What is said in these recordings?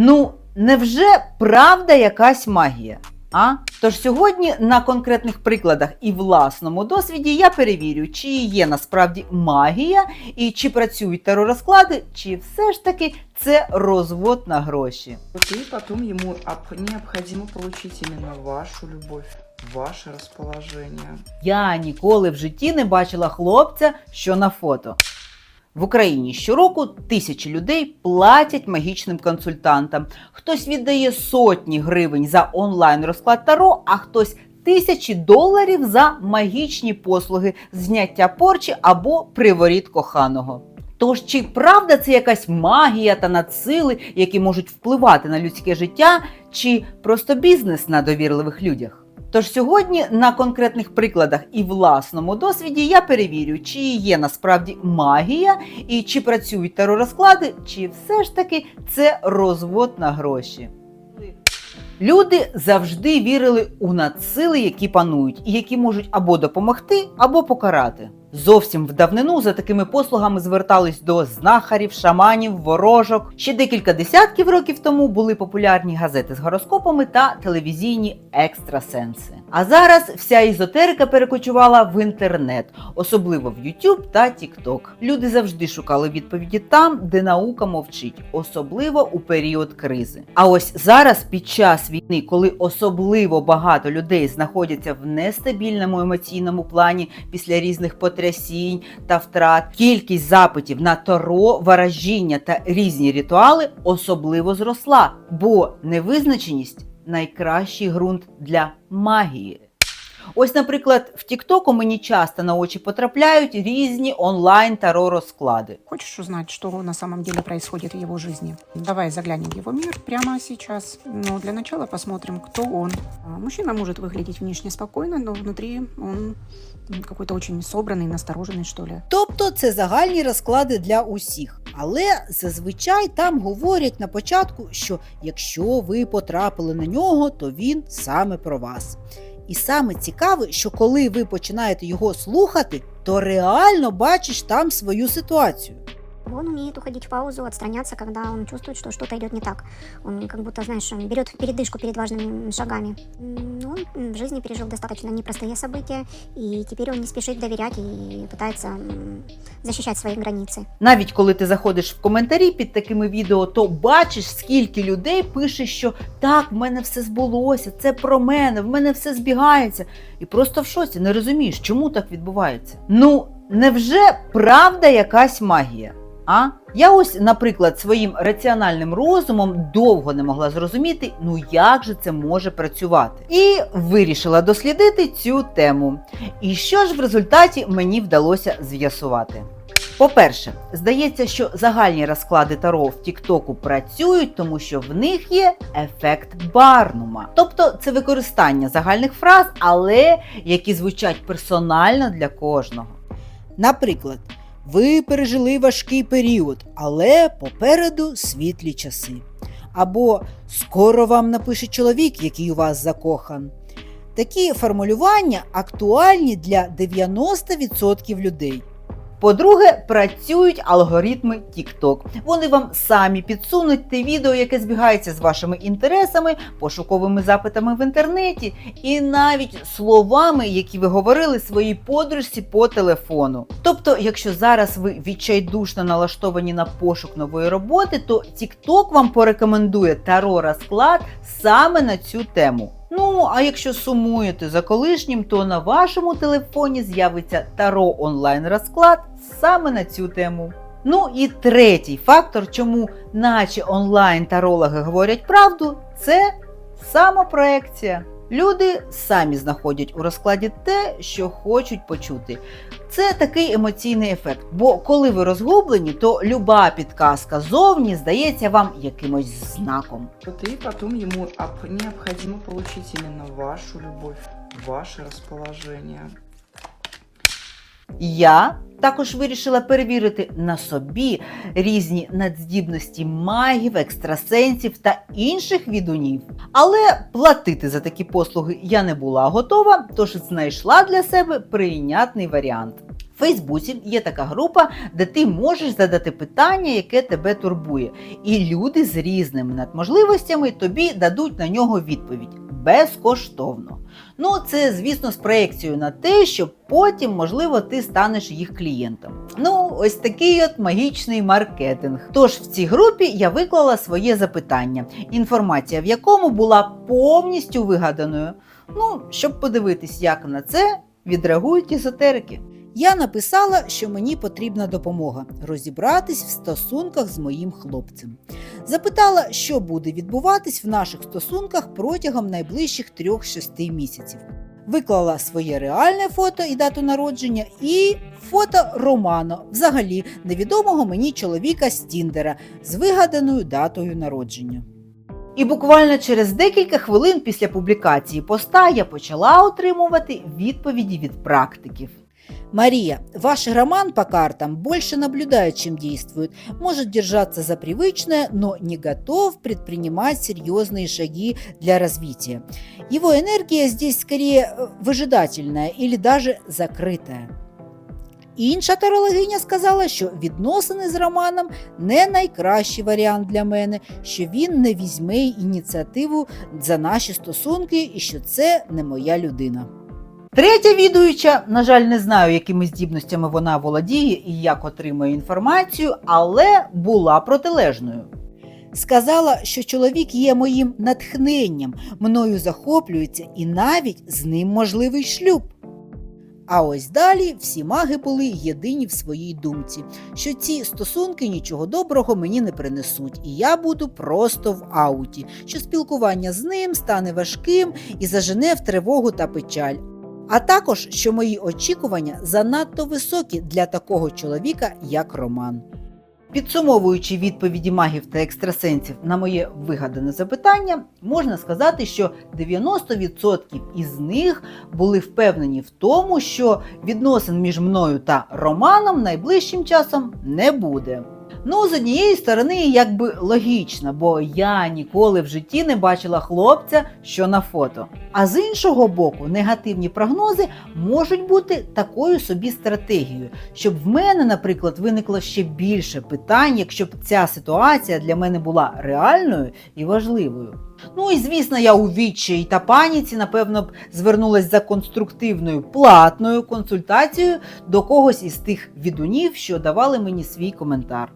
Ну, невже правда якась магія? А? Тож сьогодні на конкретних прикладах і власному досвіді я перевірю, чи є насправді магія, і чи працюють теророзклади, чи все ж таки це розвод на гроші. Вот и потом ему об- необходимо получить вашу любовь, ваше расположение. Я ніколи в житті не бачила хлопця, що на фото. В Україні щороку тисячі людей платять магічним консультантам. Хтось віддає сотні гривень за онлайн розклад Таро, а хтось тисячі доларів за магічні послуги зняття порчі або приворіт коханого. Тож чи правда це якась магія та надсили, які можуть впливати на людське життя, чи просто бізнес на довірливих людях? Тож сьогодні на конкретних прикладах і власному досвіді я перевірю, чи є насправді магія, і чи працюють теророзклади, чи все ж таки це розвод на гроші. Люди завжди вірили у надсили, які панують, і які можуть або допомогти, або покарати. Зовсім в давнину за такими послугами звертались до знахарів, шаманів, ворожок. Ще декілька десятків років тому були популярні газети з гороскопами та телевізійні екстрасенси. А зараз вся ізотерика перекочувала в інтернет, особливо в YouTube та TikTok. Люди завжди шукали відповіді там, де наука мовчить, особливо у період кризи. А ось зараз, під час війни, коли особливо багато людей знаходяться в нестабільному емоційному плані після різних потрясінь та втрат, кількість запитів на таро, ворожіння та різні ритуали особливо зросла, бо невизначеність найкращий ґрунт для магії. Ось, наприклад, в Тіктоку мені часто на очі потрапляють різні онлайн таро розклади. Хочешь узнать, что на самом деле происходит в его жизни? Давай заглянем в его мир прямо сейчас. Но для начала посмотрим, кто он. А, Мужчина может выглядеть внешне спокойно, но внутри он м, какой-то очень собранный, настороженный, что ли. Тобто це загальні розклади для усіх. Але зазвичай там говорять на початку, що якщо ви потрапили на нього, то він саме про вас. І саме цікаве, що коли ви починаєте його слухати, то реально бачиш там свою ситуацію. Он умеет уходить в паузу, отстраняться, когда он чувствует, что что-то идет не так. Он как будто, знаешь, берет передышку перед важными шагами. М, Он м, в жизни пережил достаточно непростые события, и теперь он не спешит доверять и пытается м, защищать свои границы. Навіть коли ти заходиш в коментарі під такими відео, то бачиш, скільки людей пише, що так, в мене все збулося, це про мене, в мене все збігається. І просто в шоці не розумієш, чому так відбувається. Ну, невже правда якась магія? А я ось, наприклад, своїм раціональним розумом довго не могла зрозуміти, ну як же це може працювати, і вирішила дослідити цю тему. І що ж в результаті мені вдалося з'ясувати? По-перше, здається, що загальні розклади Таро в Тіктоку працюють, тому що в них є ефект Барнума. Тобто це використання загальних фраз, але які звучать персонально для кожного. Наприклад, ви пережили важкий період, але попереду світлі часи. Або скоро вам напише чоловік, який у вас закохан. Такі формулювання актуальні для 90% людей. По-друге, працюють алгоритми TikTok. Вони вам самі підсунуть те відео, яке збігається з вашими інтересами, пошуковими запитами в інтернеті, і навіть словами, які ви говорили своїй подружці по телефону. Тобто, якщо зараз ви відчайдушно налаштовані на пошук нової роботи, то TikTok вам порекомендує таро розклад саме на цю тему. Ну, а якщо сумуєте за колишнім, то на вашому телефоні з'явиться Таро онлайн розклад саме на цю тему. Ну і третій фактор, чому наші онлайн тарологи говорять правду, це самопроекція. Люди самі знаходять у розкладі те, що хочуть почути. Це такий емоційний ефект. Бо коли ви розгублені, то люба підказка зовні здається вам якимось знаком. Вот и потом ему об- необходимо получить вашу любовь, ваше расположение. Я також вирішила перевірити на собі різні надздібності магів, екстрасенсів та інших відунів. Але платити за такі послуги я не була готова, тож знайшла для себе прийнятний варіант. В Фейсбуці є така група, де ти можеш задати питання, яке тебе турбує, і люди з різними надможливостями тобі дадуть на нього відповідь безкоштовно. Ну, це, звісно, з проекцією на те, що потім, можливо, ти станеш їх клієнтом. Ну, ось такий от магічний маркетинг. Тож в цій групі я виклала своє запитання, інформація в якому була повністю вигаданою. Ну, щоб подивитись, як на це відреагують езотерики. Я написала, що мені потрібна допомога розібратись в стосунках з моїм хлопцем. Запитала, що буде відбуватись в наших стосунках протягом найближчих 3-6 місяців. Виклала своє реальне фото і дату народження, і фото Романа, взагалі невідомого мені чоловіка з Тіндера з вигаданою датою народження. І буквально через декілька хвилин після публікації поста я почала отримувати відповіді від практиків. Мария, ваш роман по картам больше наблюдает, чем действует. Может держаться за привычное, но не готов предпринимать серьезные шаги для развития. Его энергия здесь скорее э, выжидательная или даже закрытая. Інша тарологиня сказала, що відносини з Романом не найкращий варіант для мене, що він не візьме ініціативу за наші стосунки і що це не моя людина. Третя відуюча, на жаль, не знаю, якими здібностями вона володіє і як отримує інформацію, але була протилежною. Сказала, що чоловік є моїм натхненням, мною захоплюється і навіть з ним можливий шлюб. А ось далі всі маги були єдині в своїй думці, що ці стосунки нічого доброго мені не принесуть, і я буду просто в ауті, що спілкування з ним стане важким і зажене в тривогу та печаль. А також, що мої очікування занадто високі для такого чоловіка, як Роман. Підсумовуючи відповіді магів та екстрасенсів на моє вигадане запитання, можна сказати, що 90% із них були впевнені в тому, що відносин між мною та Романом найближчим часом не буде. Ну, з однієї сторони, якби логічно, бо я ніколи в житті не бачила хлопця, що на фото. А з іншого боку, негативні прогнози можуть бути такою собі стратегією, щоб в мене, наприклад, виникло ще більше питань, якщо б ця ситуація для мене була реальною і важливою. Ну і звісно, я у відчаї та паніці, напевно, б звернулася за конструктивною платною консультацією до когось із тих відунів, що давали мені свій коментар.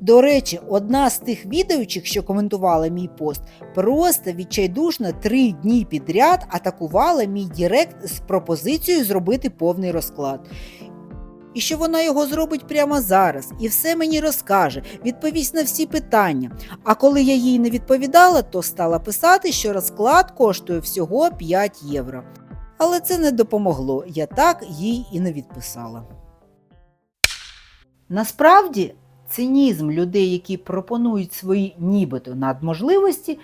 До речі, одна з тих відеочих, що коментувала мій пост, просто відчайдушно три дні підряд атакувала мій Дірект з пропозицією зробити повний розклад. І що вона його зробить прямо зараз, і все мені розкаже, відповість на всі питання. А коли я їй не відповідала, то стала писати, що розклад коштує всього 5 євро. Але це не допомогло, я так їй і не відписала. Насправді, цинізм людей, які пропонують свої нібито надможливості,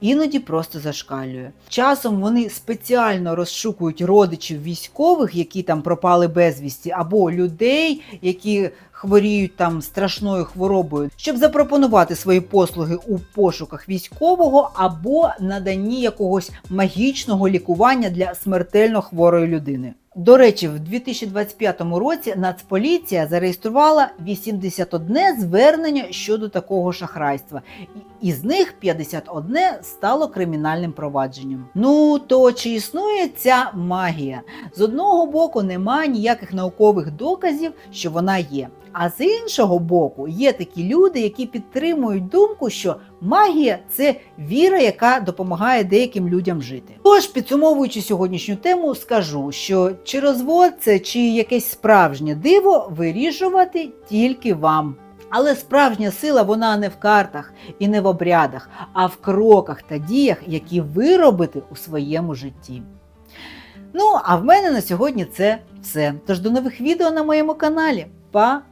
іноді просто зашкалює. Часом вони спеціально розшукують родичів військових, які там пропали безвісті, або людей, які хворіють там страшною хворобою, щоб запропонувати свої послуги у пошуках військового або наданні якогось магічного лікування для смертельно хворої людини. До речі, в 2025 році Нацполіція зареєструвала 81 звернення щодо такого шахрайства, із них 51 стало кримінальним провадженням. Ну то чи існує ця магія? З одного боку, немає ніяких наукових доказів, що вона є. А з іншого боку, є такі люди, які підтримують думку, що магія це віра, яка допомагає деяким людям жити. Тож, підсумовуючи сьогоднішню тему, скажу, що чи розвод це, чи якесь справжнє диво вирішувати тільки вам. Але справжня сила вона не в картах і не в обрядах, а в кроках та діях, які ви робите у своєму житті. Ну, а в мене на сьогодні це все. Тож до нових відео на моєму каналі. Па!